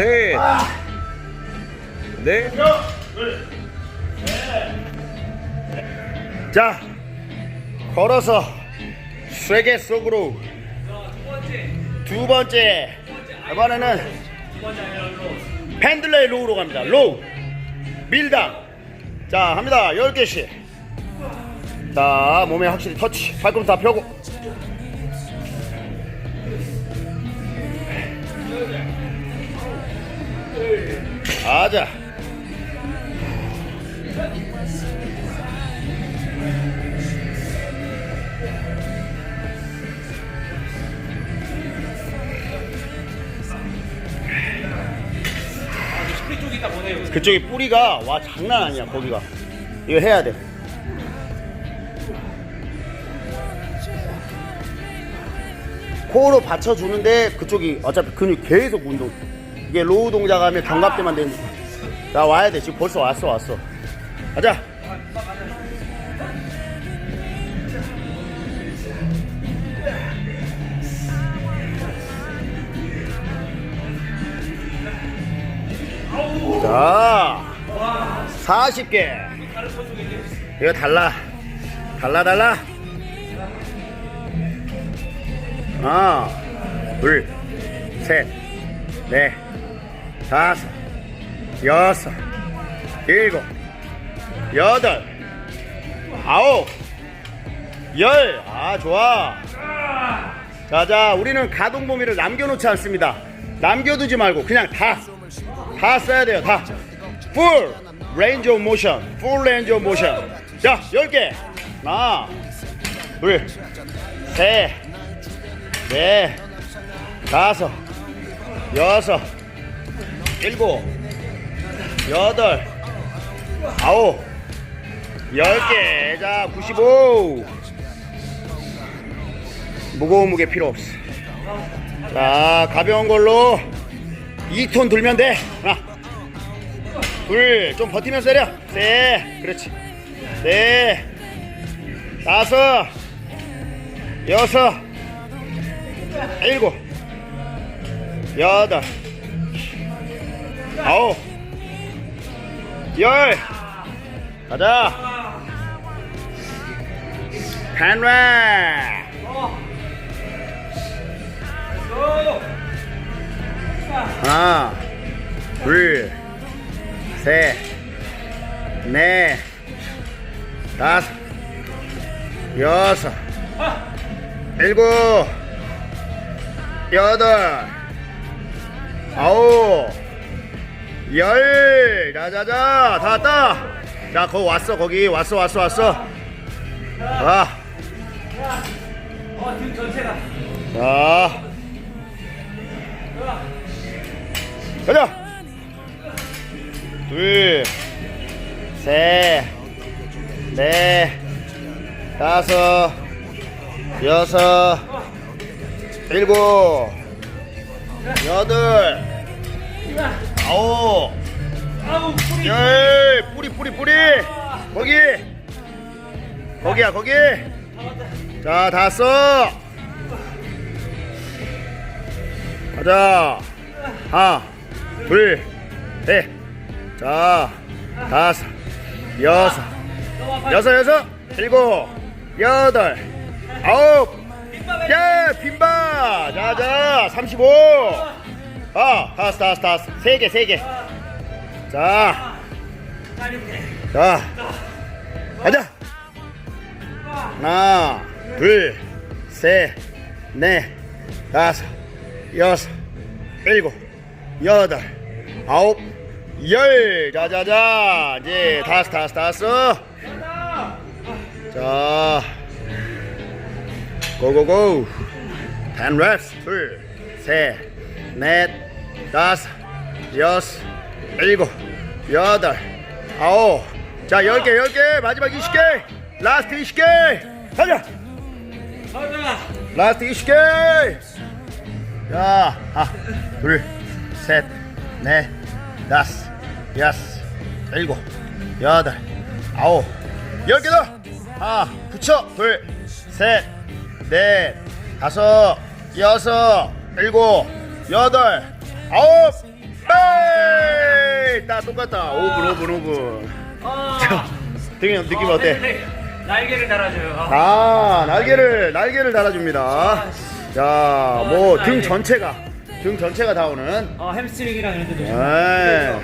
셋, 넷, 자, 걸어서 쇠개 속으로 두 번째. 이번에는 펜들레이 로우로 갑니다. 로우 밀당. 자 합니다. 10개씩. 자 몸에 확실히 터치 발꿈치 다 펴고 아자. 스프링 쪽이 있다 보네요. 그쪽에 뿌리가 와 장난 아니야 거기가. 이거 해야 돼. 코어로 받쳐주는데 그쪽이 어차피 근육 계속 운동 이게 로우 동작 하면 견갑대만 되는 자 와야 돼. 지금 벌써 왔어 왔어. 가자. 자 40개. 이거 달라. 달라 달라. 하나 둘셋넷 다섯 여섯 일곱 여덟 아홉 열. 아 좋아. 자 자 우리는 가동 범위를 남겨놓지 않습니다. 남겨두지 말고 그냥 다 다 써야 돼요 다. Full range of motion full range of motion. 자 10개. 하나 둘 셋 넷 다섯 여섯 일곱 여덟 아홉 열 개. 자 95 무거운 무게 필요 없어. 자 가벼운 걸로 2톤 들면 돼. 하나 둘 좀 버티면서 내려. 셋 그렇지. 넷 다섯 여섯 일곱 여덟 아홉. 열. 가자. 한라 하나, 둘, 셋, 넷, 다섯, 여섯, 일곱, 여덟, 아홉, 열, 자자자, 다 왔다. 자, 거기 왔어, 거기 왔어, 왔어, 왔어. 와, 어, 등 전체다. 자. 가자. 둘, 셋, 넷, 다섯, 여섯, 일곱, 여덟, 아홉, 아우, 뿌리. 열, 뿌리, 뿌리, 뿌리. 거기. 거기야, 거기. 자, 다 써. 가자. 하나, 둘, 셋. 자, 다섯, 여섯, 여섯, 여섯, 일곱, 여덟, 아홉, 야, 빈바. 자, 자, 35. 아, 다섯, 다섯, 다섯. 세 개, 세 개. 자, 자, 가자. 하나, 둘, 셋, 넷, 다섯, 여섯, 일곱, 여덟, 아홉, 열. 자자자. 이제 다섯, 다섯, 다섯. 자, 고고고. 10 reps. 둘, 셋, 넷, 다섯, 여섯, 일곱, 여덟, 아홉. 자, 열 개, 열 개. 마지막 20개. 라스트 20개. 가자. 가자. 라스트 20개. 자, 하나, 둘, 셋, 넷, 다섯, 여섯, 일곱, 여덟, 아홉, 열 개 더. 하나, 붙여. 둘, 셋, 넷, 다섯, 여섯, 일곱, 여덟, 아홉, 에이 딱 똑같다 5분 5분 5분 아, 등이 형 느낌 어, 어때? 네, 네. 날개를 달아줘요. 아, 아 날개를 날개를 달아줍니다 자 뭐 등 전체가 등 전체가 다 오는 어, 햄스트링이랑 이런 데도. 네.